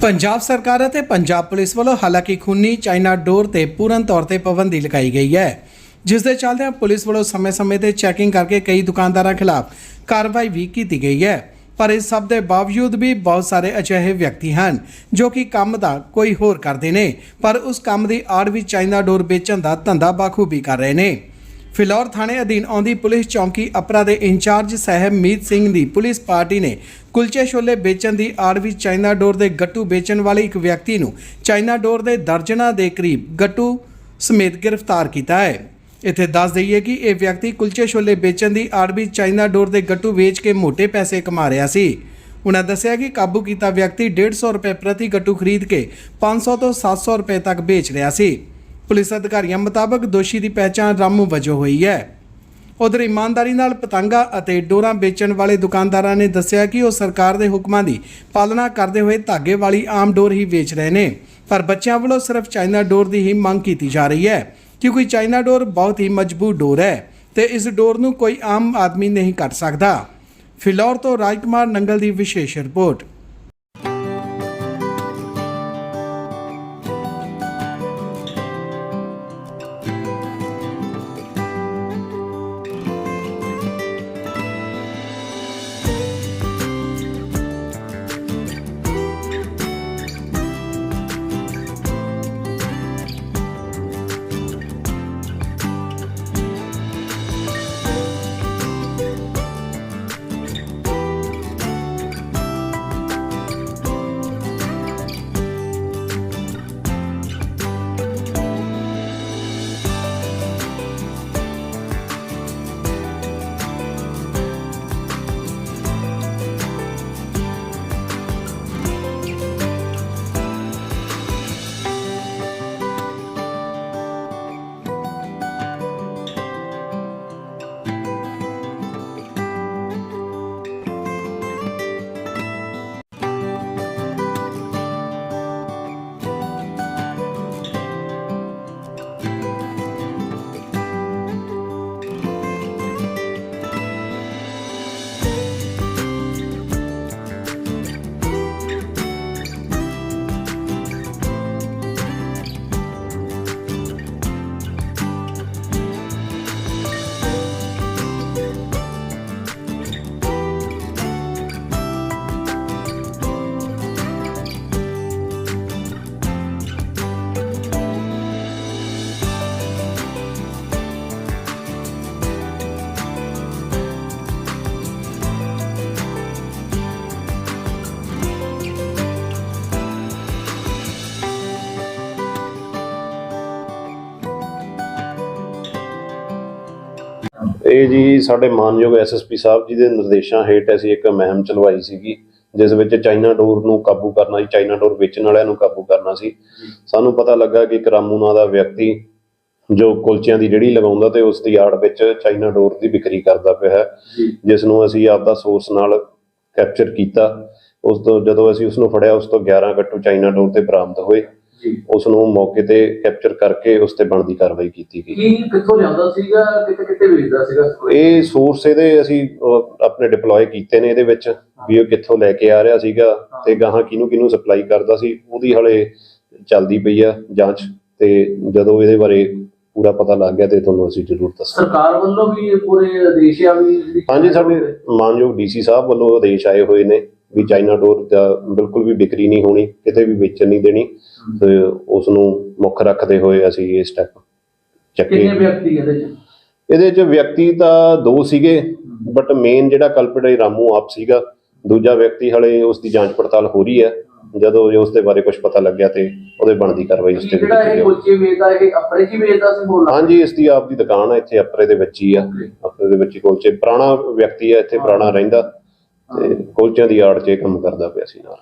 ਪੰਜਾਬ ਸਰਕਾਰ ਅਤੇ ਪੰਜਾਬ ਪੁਲਿਸ ਵੱਲੋਂ ਹਾਲਾਂਕਿ ਖੂਨੀ ਚਾਈਨਾ ਡੋਰ ਤੇ ਪੂਰਨ ਤੌਰ ਤੇ ਪਾਬੰਦੀ ਲਗਾਈ ਗਈ ਹੈ, ਜਿਸ ਦੇ ਚੱਲਦਿਆਂ ਪੁਲਿਸ ਵੱਲੋਂ ਸਮੇਂ-ਸਮੇਂ ਤੇ ਚੈਕਿੰਗ ਕਰਕੇ ਕਈ ਦੁਕਾਨਦਾਰਾਂ ਖਿਲਾਫ ਕਾਰਵਾਈ ਵੀ ਕੀਤੀ ਗਈ ਹੈ। ਪਰ ਇਸ ਸਭ ਦੇ ਬਾਵਜੂਦ ਵੀ ਬਹੁਤ ਸਾਰੇ ਅਜਿਹੇ ਵਿਅਕਤੀ ਹਨ ਜੋ ਕਿ ਕੰਮ ਦਾ ਕੋਈ ਹੋਰ ਕਰਦੇ ਨੇ, ਪਰ ਉਸ ਕੰਮ ਦੀ ਆੜ ਵਿੱਚ ਚਾਈਨਾ ਡੋਰ ਵੇਚਣ ਦਾ ਧੰਦਾ ਬਾਖੂਬੀ ਕਰ ਰਹੇ ਨੇ। ਫਿਲੌਰ ਥਾਣੇ ਅਧੀਨ ਆਉਂਦੀ ਪੁਲਿਸ ਚੌਂਕੀ ਅਪਰਾ ਦੇ ਇੰਚਾਰਜ ਸਾਹਿਬ ਮੀਤ ਸਿੰਘ ਦੀ ਪੁਲਿਸ ਪਾਰਟੀ ਨੇ ਕੁਲਚੇ ਛੋਲੇ ਵੇਚਣ ਦੀ ਆੜ ਵਿੱਚ ਚਾਈਨਾ ਡੋਰ ਦੇ ਗੱਟੂ ਵੇਚਣ ਵਾਲੇ ਇੱਕ ਵਿਅਕਤੀ ਨੂੰ ਚਾਈਨਾ ਡੋਰ ਦੇ ਦਰਜਨਾਂ ਦੇ ਕਰੀਬ ਗੱਟੂ ਸਮੇਤ ਗ੍ਰਿਫਤਾਰ ਕੀਤਾ ਹੈ। ਇੱਥੇ ਦੱਸ ਦਈਏ ਕਿ ਇਹ ਵਿਅਕਤੀ ਕੁਲਚੇ ਛੋਲੇ ਵੇਚਣ ਦੀ ਆੜ ਵਿੱਚ ਚਾਈਨਾ ਡੋਰ ਦੇ ਗੱਟੂ ਵੇਚ ਕੇ ਮੋٹے ਪੈਸੇ ਕਮਾ ਰਿਹਾ ਸੀ। ਉਹਨਾਂ ਦੱਸਿਆ ਕਿ ਕਾਬੂ ਕੀਤਾ ਵਿਅਕਤੀ 150 ਰੁਪਏ ਪ੍ਰਤੀ ਗੱਟੂ ਖਰੀਦ ਕੇ 500 ਤੋਂ 700 ਰੁਪਏ ਤੱਕ ਵੇਚ ਰਿਹਾ ਸੀ। ਪੁਲਿਸ ਅਧਿਕਾਰੀਆਂ ਮੁਤਾਬਕ ਦੋਸ਼ੀ ਦੀ ਪਹਿਚਾਣ ਰਾਮੂ ਵਜੋਂ ਹੋਈ ਹੈ। ਉਧਰ ਇਮਾਨਦਾਰੀ ਨਾਲ ਪਤੰਗਾ ਅਤੇ ਡੋਰਾਂ ਵੇਚਣ ਵਾਲੇ ਦੁਕਾਨਦਾਰਾਂ ਨੇ ਦੱਸਿਆ ਕਿ ਉਹ ਸਰਕਾਰ ਦੇ ਹੁਕਮਾਂ ਦੀ ਪਾਲਣਾ ਕਰਦੇ ਹੋਏ ਧਾਗੇ ਵਾਲੀ ਆਮ ਡੋਰ ਹੀ ਵੇਚ ਰਹੇ ਨੇ। ਪਰ ਬੱਚਿਆਂ ਵੱਲੋਂ ਸਿਰਫ ਚਾਈਨਾ ਡੋਰ ਦੀ ਹੀ ਮੰਗ ਕੀਤੀ ਜਾ ਰਹੀ ਹੈ, ਕਿਉਂਕਿ ਚਾਈਨਾ ਡੋਰ ਬਹੁਤ ਹੀ ਮਜ਼ਬੂਤ ਡੋਰ ਹੈ ਤੇ ਇਸ ਡੋਰ ਨੂੰ ਕੋਈ ਆਮ ਆਦਮੀ ਨਹੀਂ ਕੱਟ ਸਕਦਾ। ਫਿਲੌਰ ਤੋਂ ਰਾਜਕੁਮਾਰ ਨੰਗਲ ਦੀ ਵਿਸ਼ੇਸ਼ ਰਿਪੋਰਟ। ਇਹ ਜੀ ਸਾਡੇ ਮਾਨਯੋਗ ਐਸਐਸਪੀ ਸਾਹਿਬ ਜੀ ਦੇ ਨਿਰਦੇਸ਼ਾਂ ਹੇਠ ਅਸੀਂ ਇੱਕ ਮੁਹਿੰਮ ਚਲਵਾਈ ਸੀਗੀ ਜਿਸ ਵਿੱਚ ਚਾਈਨਾ ਡੋਰ ਨੂੰ ਕਾਬੂ ਕਰਨਾ ਸੀ ਚਾਈਨਾ ਡੋਰ ਵੇਚਣ ਵਾਲਿਆਂ ਨੂੰ ਕਾਬੂ ਕਰਨਾ ਸੀ। ਸਾਨੂੰ ਪਤਾ ਲੱਗਾ ਕਿ ਇੱਕ ਰਾਮੂ ਨਾਂ ਦਾ ਵਿਅਕਤੀ ਜੋ ਕੁਲਚਿਆਂ ਦੀ ਜਿਹੜੀ ਲਗਾਉਂਦਾ ਤੇ ਉਸ ਦੀ ਆੜ ਵਿੱਚ ਚਾਈਨਾ ਡੋਰ ਦੀ ਵਿਕਰੀ ਕਰਦਾ ਪਿਆ ਹੈ ਜਿਸ ਨੂੰ ਅਸੀਂ ਆਪਦਾ ਸੋਰਸ ਨਾਲ ਕੈਪਚਰ ਕੀਤਾ। ਉਸ ਤੋਂ ਜਦੋਂ ਅਸੀਂ ਉਸ ਨੂੰ ਫੜਿਆ ਉਸ ਤੋਂ 11 ਗੱਟੂ ਚਾਈਨਾ ਡੋਰ ਤੇ ਬਰਾਮਦ ਹੋਏ। ਉਸ ਨੂੰ ਮੌਕੇ ਤੇ ਕੈਪਚਰ ਕਰਕੇ ਉਸ ਤੇ ਬਣਦੀ ਕਾਰਵਾਈ ਕੀਤੀ ਗਈ। ਕੀ ਕਿੱਥੋਂ ਲਿਆਉਂਦਾ ਸੀਗਾ? ਕਿਤੇ ਕਿਤੇ ਵੇਚਦਾ ਸੀਗਾ ਇਹ ਸੋਰਸ ਇਹਦੇ ਅਸੀਂ ਅਹ, ਆਪਣੇ ਡਿਪਲੋਏ ਕੀਤੇ ਨੇ ਇਹਦੇ ਵਿੱਚ ਵੀ ਉਹ ਕਿੱਥੋਂ ਲੈ ਕੇ ਆ ਰਿਹਾ ਸੀਗਾ ਤੇ ਗਾਹਾਂ ਕਿਹਨੂੰ ਕਿਹਨੂੰ ਸਪਲਾਈ ਕਰਦਾ ਸੀ ਉਹਦੀ ਹਲੇ ਚੱਲਦੀ ਪਈ ਆ ਜਾਂਚ ਤੇ ਜਦੋਂ ਇਹਦੇ ਬਾਰੇ ਪੂਰਾ ਪਤਾ ਲੱਗ ਗਿਆ ਤੇ ਤੁਹਾਨੂੰ ਅਸੀਂ ਜ਼ਰੂਰ ਦੱਸਾਂਗੇ। ਸਰਕਾਰ ਵੱਲੋਂ ਵੀ ਇਹ ਪੂਰੇ ਆਦੇਸ਼ ਆ ਵੀ ਜਿਹੜੀ ਹਾਂਜੀ ਸਾਡੇ ਮਾਨਯੋਗ ਡੀਸੀ ਸਾਹਿਬ ਵੱਲੋਂ ਆਦੇਸ਼ ਆਏ ਹੋਏ ਨੇ। ਵੀ ਚਾਈਨਾ ਡੋਰ ਦਾ ਬਿਲਕੁਲ ਵੀ ਵਿਕਰੀ ਨਹੀਂ ਹੋਣੀ ਕਿਤੇ ਵੀ ਵੇਚਣ ਨਹੀਂ ਦੇਣੀ। ਤੇ ਉਸ ਨੂੰ ਮੁੱਖ ਰੱਖਦੇ ਹੋਏ ਅਸੀਂ ਇਹ ਸਟੈਪ ਚੱਕੇ ਕਿੰਨੇ ਵਿਅਕਤੀ ਇਹਦੇ ਚ? ਇਹਦੇ 'ਚ ਵਿਅਕਤੀ ਤਾਂ ਦੋ ਸੀਗੇ ਬਟ ਮੇਨ ਜਿਹੜਾ ਕਲਪਿਟ ਰਾਮੂ ਆਪ ਸੀਗਾ। ਦੂਜਾ ਵਿਅਕਤੀ ਹਲੇ ਉਸ ਦੀ ਜਾਂਚ ਪੜਤਾਲ ਹੋ ਰਹੀ ਹੈ। ਜਦੋਂ ਜੋ ਉਸ ਦੇ ਬਾਰੇ ਕੁਝ ਪਤਾ ਲੱਗਿਆ ਤੇ ਉਹਦੇ ਬਣਦੀ ਕਾਰਵਾਈ ਉਸ ਤੇ ਵੀ ਜਿਹੜਾ ਕੀਤੀ ਇਹ ਕੁਲਚੇ ਵੇਚਦਾ ਇਹ ਚ ਹੀ ਵੇਚਦਾ ਸੀ ਬੋਲਣਾ ਹਾਂਜੀ ਇਸ ਦੀ ਆਪ ਦੀ ਦੁਕਾਨ ਹੈ ਇੱਥੇ ਅਪਰੇ ਦੇ ਵਿੱਚ ਹੀ ਆ। ਅਪਰੇ ਦੇ ਵਿੱਚ ਹੀ ਕੋਲਚੇ ਪੁਰਾਣਾ ਵਿਅਕਤੀ ਹੈ ਇੱਥੇ ਪੁਰਾਣਾ ਰਹਿੰਦਾ। ਤੇ ਕੋਲਚਿਆਂ ਦੀ ਆੜ 'ਚ ਇਹ ਕੰਮ ਕਰਦਾ ਪਿਆ ਸੀ ਨਾਲ।